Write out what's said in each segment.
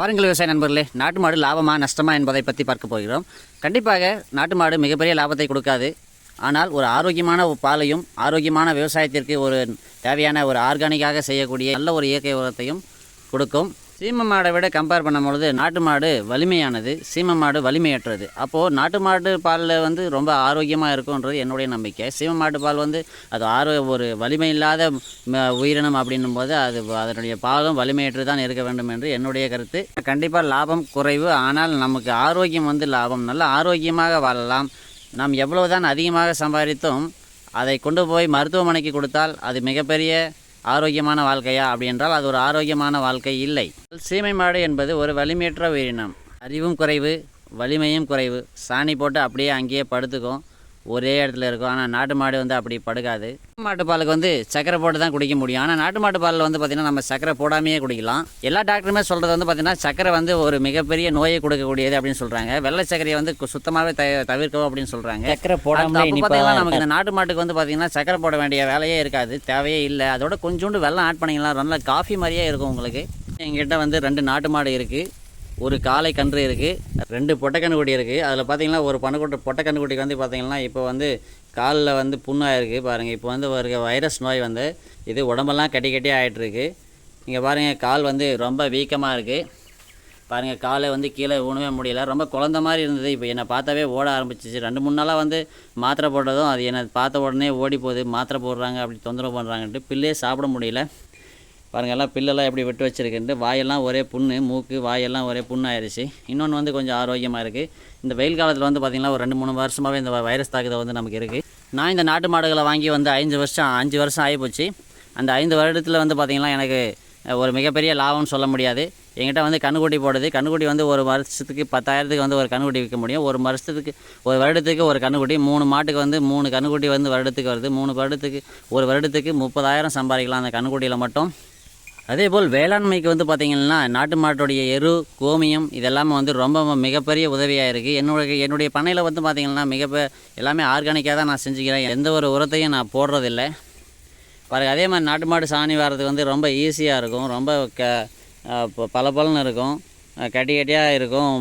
பாருங்கள் விவசாய நண்பர்களே நாட்டு மாடு லாபமா நஷ்டமா என்பதை பற்றி பார்க்க போகிறோம். கண்டிப்பாக நாட்டு மாடு மிகப்பெரிய லாபத்தை கொடுக்காது. ஆனால் ஒரு ஆரோக்கியமான ஒரு பாலையும் ஆரோக்கியமான விவசாயத்திற்கு ஒரு தேவையான ஒரு ஆர்கானிக்காக செய்யக்கூடிய நல்ல ஒரு இயற்கை உரத்தையும் கொடுக்கும். சீம மாடை விட கம்பேர் பண்ணும்பொழுது நாட்டு மாடு வலிமையானது சீம மாடு வலிமையற்றது. அப்போது நாட்டு மாடு பாலில் வந்து ரொம்ப ஆரோக்கியமாக இருக்கும்ன்றது என்னுடைய நம்பிக்கை. சீம மாட்டு பால் வந்து அது ஆரோ ஒரு வலிமை இல்லாத ம, உயிரினம் அப்படின்னும் போது அது அதனுடைய பாலும் வலிமையற்று தான் இருக்க வேண்டும் என்று என்னுடைய கருத்து. கண்டிப்பாக லாபம் குறைவு. ஆனால் நமக்கு ஆரோக்கியம் வந்து லாபம். நல்ல ஆரோக்கியமாக வாழலாம். நாம் எவ்வளவுதான் அதிகமாக சம்பாதித்தோம் அதை கொண்டு போய் மருத்துவமனைக்கு கொடுத்தால் அது மிகப்பெரிய ஆரோக்கியமான வாழ்க்கையா அப்படி என்றால் அது ஒரு ஆரோக்கியமான வாழ்க்கை இல்லை. சீமை மாடு என்பது ஒரு வலிமையற்ற உயிரினம். அறிவும் குறைவு வலிமையும் குறைவு. சாணி போட்டு அப்படியே அங்கேயே படுத்துக்கும். ஒரே இடத்துல இருக்கும். ஆனால் நாட்டு மாடு வந்து அப்படி படுக்காது. மாட்டு பாலுக்கு வந்து சக்கரை போட்டு தான் குடிக்க முடியும். ஆனால் நாட்டு மாட்டு பாலில் வந்து பார்த்திங்கன்னா நம்ம சக்கரை போடாமையே குடிக்கலாம். எல்லா டாக்டருமே சொல்கிறது வந்து பார்த்திங்கன்னா சக்கரை வந்து ஒரு மிகப்பெரிய நோயை கொடுக்கக்கூடியது அப்படின்னு சொல்கிறாங்க வெள்ளை சக்கரையை வந்து சுத்தமாகவே த தவிர்க்கவும் அப்படின்னு சொல்கிறாங்க சக்கரை போடாமலே பார்த்தீங்கன்னா நமக்கு இந்த நாட்டு மாட்டுக்கு வந்து பார்த்தீங்கன்னா சக்கரை போட வேண்டிய வேலையே இருக்காது. தேவையே இல்லை. அதோட கொஞ்சோண்டு வெள்ளம் ஆட் பண்ணிக்கலாம். நல்ல காஃபி மாதிரியே இருக்கும் உங்களுக்கு. எங்கிட்ட வந்து ரெண்டு நாட்டு மாடு இருக்குது ஒரு காளை கன்று இருக்குது ரெண்டு பொட்டைக்கன்றுக்குட்டி இருக்குது அதில் பார்த்தீங்கன்னா ஒரு பணக்குட்டி பொட்டைக்கன்றுக்குட்டிக்கு வந்து பார்த்தீங்கன்னா இப்போ வந்து காலில் வந்து புண்ணாயிருக்கு பாருங்கள் இப்போ வந்து ஒரு வைரஸ் நோய் வந்து இது உடம்பெல்லாம் கட்டி கட்டி ஆகிட்டுருக்கு இங்கே பாருங்கள் கால் வந்து ரொம்ப வீக்கமாக இருக்குது பாருங்கள் காலை வந்து கீழே ஊனவே முடியல. ரொம்ப குழந்த மாதிரி இருந்தது. இப்போ என்னை பார்த்தாவே ஓட ஆரம்பிச்சிச்சு. ரெண்டு மூணு நாளாக வந்து மாத்திரை போட்டதும் அது என்னை பார்த்த உடனே ஓடி போகுது மாத்திரை போடுறாங்க அப்படி தொந்தரவு பண்ணுறாங்கன்ட்டு பிள்ளையே சாப்பிட முடியல. பாருங்கள் எல்லாம் பில்லெல்லாம் எப்படி விட்டு வச்சுருக்குன்ட்டு வாயெல்லாம் ஒரே புண்ணு மூக்கு வாயெல்லாம் ஒரே புண்ணாயிருச்சு. இன்னொன்று வந்து கொஞ்சம் ஆரோக்கியமாக இருக்குது இந்த வெயில் காலத்தில் வந்து பார்த்திங்கன்னா ஒரு ரெண்டு மூணு வருஷமாகவே இந்த வைரஸ் தாக்குதல் வந்து நமக்கு இருக்குது நான் இந்த நாட்டு மாடுகளை வாங்கி வந்து ஐந்து வருஷம் அஞ்சு வருஷம் ஆகிப்போச்சு. அந்த ஐந்து வருடத்தில் வந்து பார்த்திங்கன்னா எனக்கு ஒரு மிகப்பெரிய லாபம்னு சொல்ல முடியாது. எங்கிட்ட வந்து கண்ணுக்குட்டி போடுது. கண்ணுக்குட்டி வந்து ஒரு வருஷத்துக்கு பத்தாயிரத்துக்கு வந்து ஒரு கண்ணுக்குட்டி விற்க முடியும். ஒரு வருஷத்துக்கு ஒரு வருடத்துக்கு ஒரு கண்ணுக்குட்டி மூணு மாட்டுக்கு வந்து மூணு கண்ணுக்குட்டி வந்து வருடத்துக்கு வருது. மூணு வருடத்துக்கு ஒரு வருடத்துக்கு முப்பதாயிரம் சம்பாதிக்கலாம் அந்த கண்ணுக்குட்டியில் மட்டும். அதே போல் வேளாண்மைக்கு வந்து பார்த்திங்கன்னா நாட்டு மாட்டுடைய எரு கோமியம் இதெல்லாமே வந்து ரொம்ப மிகப்பெரிய உதவியாக இருக்குது என்னுடைய என்னுடைய பண்ணையில் வந்து பார்த்திங்கன்னா மிக எல்லாமே ஆர்கானிக்காக தான் நான் செஞ்சுக்கிறேன். எந்த ஒரு உரத்தையும் நான் போடுறதில்லை. பாருங்கள் அதே மாதிரி நாட்டு மாடு சாணி வர்றதுக்கு வந்து ரொம்ப ஈஸியாக இருக்கும். ரொம்ப க பல பலன்னு இருக்கும். கட்டி கட்டியாக இருக்கும்.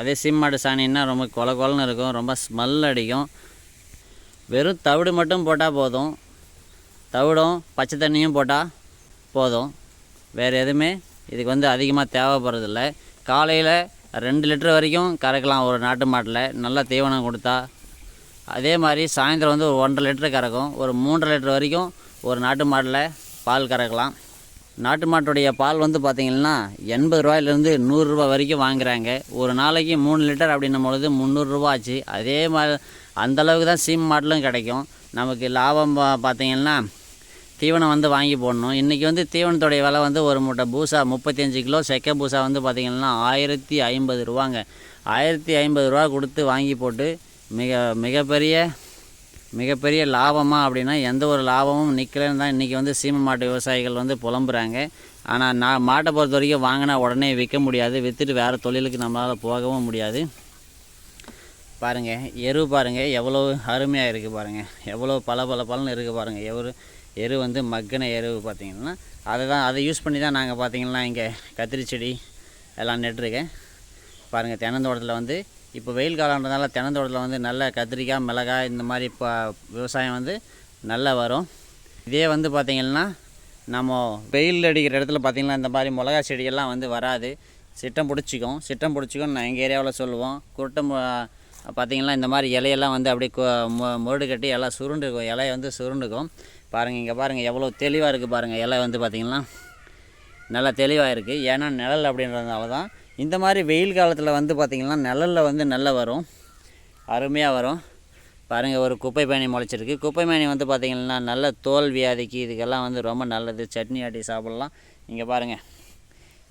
அதே அதே மாடு சாணின்னா ரொம்ப கொல கொலன்னு இருக்கும். ரொம்ப ஸ்மெல் அடிக்கும். வெறும் தவிடு மட்டும் போட்டால் போதும். தவிடும் பச்சை தண்ணியும் போட்டால் போதும். வேறு எதுவுமே இதுக்கு வந்து அதிகமாக தேவைப்படுறதில்ல. காலையில் ரெண்டு லிட்டர் வரைக்கும் கறக்கலாம் ஒரு நாட்டு மாட்டில். நல்லா தீவனம் கொடுத்தா. அதே மாதிரி சாயந்தரம் வந்து ஒரு ஒன்றரை லிட்டர் கறக்கும். ஒரு மூன்றரை லிட்டர் வரைக்கும் ஒரு நாட்டு மாட்டில் பால் கறக்கலாம். நாட்டு மாட்டுடைய பால் வந்து பார்த்திங்கன்னா எண்பது ரூபாயிலேருந்து நூறுரூவா வரைக்கும் வாங்குறாங்க. ஒரு நாளைக்கு மூணு லிட்டர் அப்படின்னும் பொழுது முந்நூறுரூவா ஆச்சு. அதே மாதிரி அந்தளவுக்கு தான் சீம் மாட்டிலும் கிடைக்கும். நமக்கு லாபம் பார்த்திங்கன்னா தீவனம் வந்து வாங்கி போடணும். இன்றைக்கி வந்து தீவனத்துடைய விலை வந்து ஒரு மூட்டை பூசா முப்பத்தஞ்சு கிலோ செக்க பூசா வந்து பார்த்திங்கன்னா ஆயிரத்தி ஐம்பது ரூபாங்க. ஆயிரத்தி ஐம்பது ரூபா கொடுத்து வாங்கி போட்டு மிக மிகப்பெரிய மிகப்பெரிய லாபமாக அப்படின்னா எந்த ஒரு லாபமும் நிற்கலன்னு தான் இன்றைக்கி வந்து சீமை மாட்டு விவசாயிகள் வந்து புலம்புறாங்க. ஆனால் நான் மாட்டை பொறுத்த வரைக்கும் வாங்கினா உடனே விற்க முடியாது. விற்றுட்டு வேறு தொழிலுக்கு நம்மளால் போகவும் முடியாது. பாருங்கள் எரு பாருங்கள் எவ்வளோ அருமையாக இருக்குது பாருங்கள் எவ்வளோ பல பல பலன்னு இருக்குது பாருங்கள் எவ்வளோ எரு வந்து மக்கின எரு பார்த்திங்கன்னா அதை தான் அதை யூஸ் பண்ணி தான் நாங்கள் பார்த்தீங்கன்னா இங்கே கத்திரி செடி எல்லாம் நட்டுருக்கேன். பாருங்கள் தென்னந்தோட்டத்தில் வந்து இப்போ வெயில் காலம்ன்றதுனால தென்னந்தோட்டத்தில் வந்து நல்ல கத்திரிக்காய் மிளகாய் இந்த மாதிரி இப்போ விவசாயம் வந்து நல்லா வரும். இதே வந்து பார்த்திங்கன்னா நம்ம வெயில் அடிக்கிற இடத்துல பார்த்திங்கன்னா இந்த மாதிரி மிளகா செடியெல்லாம் வந்து வராது. சிட்டம் பிடிச்சிக்கும். சிட்டம் பிடிச்சிக்கும் நான் எங்கள் ஏரியாவில் சொல்லுவோம். குருட்டம் பார்த்திங்கன்னா இந்த மாதிரி இலையெல்லாம் வந்து அப்படியே கொ- முரடு கட்டி எல்லாம் சுருண்டுக்கும் இலையை வந்து சுருண்டுக்கும். பாருங்கள் இங்கே பாருங்கள் எவ்வளோ தெளிவாக இருக்குது பாருங்கள் எல்லாம் வந்து பார்த்திங்கன்னா நல்லா தெளிவாக இருக்குது ஏன்னா நிழல் அப்படின்றதுனால தான் இந்த மாதிரி வெயில் காலத்தில் வந்து பார்த்திங்கன்னா நிழலில் வந்து நல்லா வரும். அருமையாக வரும். பாருங்கள் ஒரு குப்பை பயணி முளைச்சிருக்கு. குப்பை பயணி வந்து பார்த்திங்கன்னா நல்ல தோல் வியாதிக்கு இதுக்கெல்லாம் வந்து ரொம்ப நல்லது. சட்னி ஆட்டி சாப்பிட்லாம். இங்கே பாருங்கள்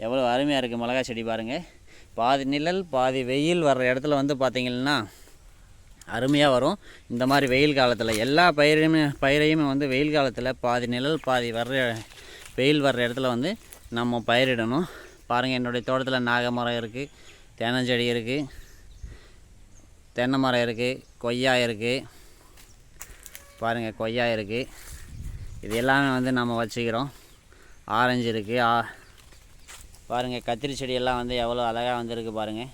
எவ்வளோ அருமையாக இருக்குது மிளகா செடி பாருங்கள் பாதி நிழல் பாதி வெயில் வர்ற இடத்துல வந்து பார்த்திங்கன்னா அருமையாக வரும். இந்த மாதிரி வெயில் காலத்தில் எல்லா பயிரையுமே பயிரையுமே வந்து வெயில் காலத்தில் பாதி நிழல் பாதி வர்ற வெயில் வர்ற இடத்துல வந்து நம்ம பயிரிடணும். பாருங்கள் என்னுடைய தோட்டத்தில் நாக மரம் இருக்குது தென்னஞ்செடி இருக்குது தென்னை மரம் இருக்குது கொய்யா இருக்குது பாருங்கள் கொய்யா இருக்குது இது எல்லாமே வந்து நம்ம வச்சுக்கிறோம். ஆரஞ்சு இருக்குது ஆ பாருங்கள் கத்திரி செடியெல்லாம் வந்து எவ்வளோ அழகாக வந்திருக்கு பாருங்கள்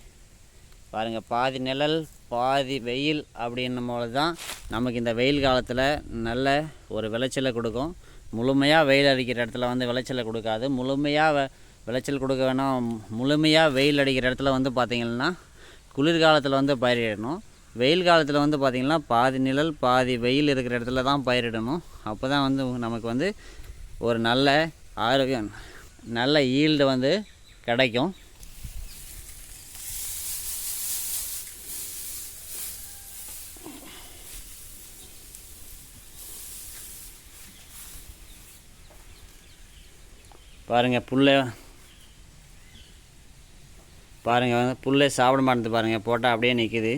பாருங்கள் பாதி நிழல் பாதி வெயில் அப்படின்னும் போது தான் நமக்கு இந்த வெயில் காலத்தில் நல்ல ஒரு விளைச்சலை கொடுக்கும். முழுமையாக வெயில் அடிக்கிற இடத்துல வந்து விளைச்சலை கொடுக்காது. முழுமையாக விளைச்சல் கொடுக்க வேணாம். முழுமையாக வெயில் அடிக்கிற இடத்துல வந்து பார்த்திங்கன்னா குளிர்காலத்தில் வந்து பயிரிடணும். வெயில் காலத்தில் வந்து பார்த்திங்கன்னா பாதி நிழல் பாதி வெயில் இருக்கிற இடத்துல தான் பயிரிடணும். அப்போ தான் வந்து நமக்கு வந்து ஒரு நல்ல ஆரோக்கியம் நல்ல ஈல்டு வந்து கிடைக்கும். பாருங்கள் புல்லை. பாருங்கள் வந்து புல்லே சாப்பிட மாட்டேது பாருங்கள் போட்டால் அப்படியே நிற்கிது